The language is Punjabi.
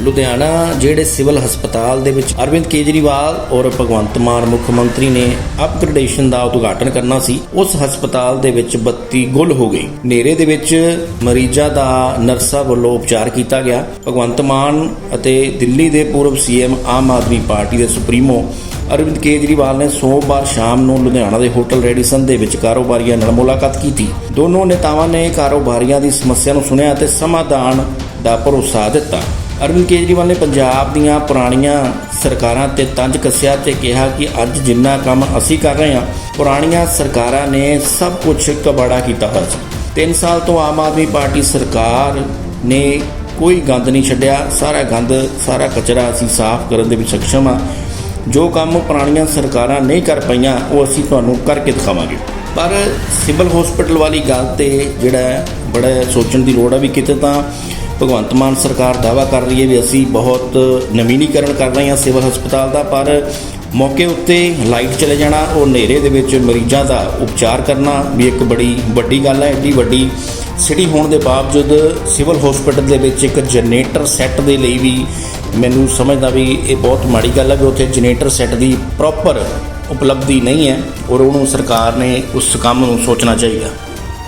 ਲੁਧਿਆਣਾ, ਜਿਹੜੇ ਸਿਵਲ ਹਸਪਤਾਲ ਦੇ ਵਿੱਚ ਅਰਵਿੰਦ ਕੇਜਰੀਵਾਲ ਔਰ ਭਗਵੰਤ ਮਾਨ ਮੁੱਖ ਮੰਤਰੀ ਨੇ ਅਪਗ੍ਰੇਡੇਸ਼ਨ ਦਾ ਉਦਘਾਟਨ ਕਰਨਾ ਸੀ, ਉਸ ਹਸਪਤਾਲ ਦੇ ਵਿੱਚ ਬੱਤੀ ਗੁੱਲ ਹੋ ਗਈ। ਨੇਰੇ ਦੇ ਵਿੱਚ ਮਰੀਜ਼ਾਂ ਦਾ ਨਰਸਾਂ ਵੱਲੋਂ ਉਪਚਾਰ ਕੀਤਾ ਗਿਆ। ਭਗਵੰਤ ਮਾਨ ਅਤੇ ਦਿੱਲੀ ਦੇ ਪੂਰਵ ਸੀਐਮ ਆਮ ਆਦਮੀ ਪਾਰਟੀ ਦੇ ਸੁਪਰੀਮੋ ਅਰਵਿੰਦ ਕੇਜਰੀਵਾਲ ਨੇ ਸੋਮਵਾਰ ਸ਼ਾਮ ਨੂੰ ਲੁਧਿਆਣਾ ਦੇ ਹੋਟਲ ਰੈਡੀਸਨ ਦੇ ਵਿੱਚ ਕਾਰੋਬਾਰੀਆਂ ਨਾਲ ਮੁਲਾਕਾਤ ਕੀਤੀ। ਦੋਨੋਂ ਨੇਤਾਵਾਂ ਨੇ ਕਾਰੋਬਾਰੀਆਂ ਦੀ ਸਮੱਸਿਆ ਨੂੰ ਸੁਣਿਆ ਅਤੇ ਸਮਾਧਾਨ ਦਾ ਭਰੋਸਾ ਦਿੱਤਾ। ਅਰਵਿੰਦ ਕੇਜਰੀਵਾਲ ਨੇ ਪੰਜਾਬ ਦੀਆਂ ਪੁਰਾਣੀਆਂ ਸਰਕਾਰਾਂ ਤੇ ਤੰਜ ਕੱਸਿਆ ਤੇ ਕਿਹਾ ਕਿ ਅੱਜ ਜਿੰਨਾ ਕੰਮ ਅਸੀਂ ਕਰ ਰਹੇ ਹਾਂ, ਪੁਰਾਣੀਆਂ ਸਰਕਾਰਾਂ ਨੇ ਸਭ ਕੁਝ ਕਬਾੜਾ ਕੀਤਾ ਹੋਇਆ ਸੀ। 3 ਸਾਲ ਤੋਂ ਆਮ ਆਦਮੀ ਪਾਰਟੀ ਸਰਕਾਰ ਨੇ ਕੋਈ ਗੰਦ ਨਹੀਂ ਛੱਡਿਆ, ਸਾਰਾ ਗੰਦ, ਸਾਰਾ ਕਚਰਾ ਅਸੀਂ ਸਾਫ਼ ਕਰਨ ਦੇ ਵਿੱਚ ਸક્ષਮ ਹਾਂ। ਜੋ ਕੰਮ ਪੁਰਾਣੀਆਂ ਸਰਕਾਰਾਂ ਨਹੀਂ ਕਰ ਪਈਆਂ, ਉਹ ਅਸੀਂ ਤੁਹਾਨੂੰ ਕਰਕੇ ਦਿਖਾਵਾਂਗੇ। ਪਰ ਸਿਵਲ ਹਸਪੀਟਲ ਵਾਲੀ ਗੱਲ ਤੇ ਜਿਹੜਾ ਬੜਾ ਸੋਚਣ ਦੀ ਲੋੜ ਹੈ ਵੀ ਕਿਤੇ ਤਾਂ ਭਗਵੰਤ ਮਾਨ ਸਰਕਾਰ ਦਾਵਾ ਕਰ ਰਹੀ ਹੈ ਵੀ ਅਸੀਂ ਬਹੁਤ ਨਵੀਨੀਕਰਨ ਕਰ ਰਹੇ ਹਾਂ ਸਿਵਲ ਹਸਪਤਾਲ ਦਾ, ਪਰ ਮੌਕੇ ਉੱਤੇ ਲਾਈਟ ਚਲੇ ਜਾਣਾ, ਉਹ ਹਨੇਰੇ ਦੇ ਵਿੱਚ ਮਰੀਜ਼ਾਂ ਦਾ ਉਪਚਾਰ ਕਰਨਾ ਵੀ ਇੱਕ ਬੜੀ, ਵੱਡੀ ਗੱਲ ਹੈ। ਏਡੀ ਵੱਡੀ ਸਿਟੀ ਹੋਣ ਦੇ ਬਾਵਜੂਦ ਸਿਵਲ ਹਸਪੀਟਲ ਦੇ ਵਿੱਚ ਇੱਕ ਜਨਰੇਟਰ ਸੈੱਟ ਦੇ ਲਈ ਵੀ ਮੈਨੂੰ ਸਮਝਦਾ ਵੀ ਇਹ ਬਹੁਤ ਮਾੜੀ ਗੱਲ ਹੈ ਵੀ ਉੱਥੇ ਜਨਰੇਟਰ ਸੈੱਟ ਦੀ ਪ੍ਰੋਪਰ ਉਪਲਬਧੀ ਨਹੀਂ ਹੈ ਔਰ ਉਹਨੂੰ ਸਰਕਾਰ ਨੇ ਉਸ ਕੰਮ ਨੂੰ ਸੋਚਣਾ ਚਾਹੀਦਾ।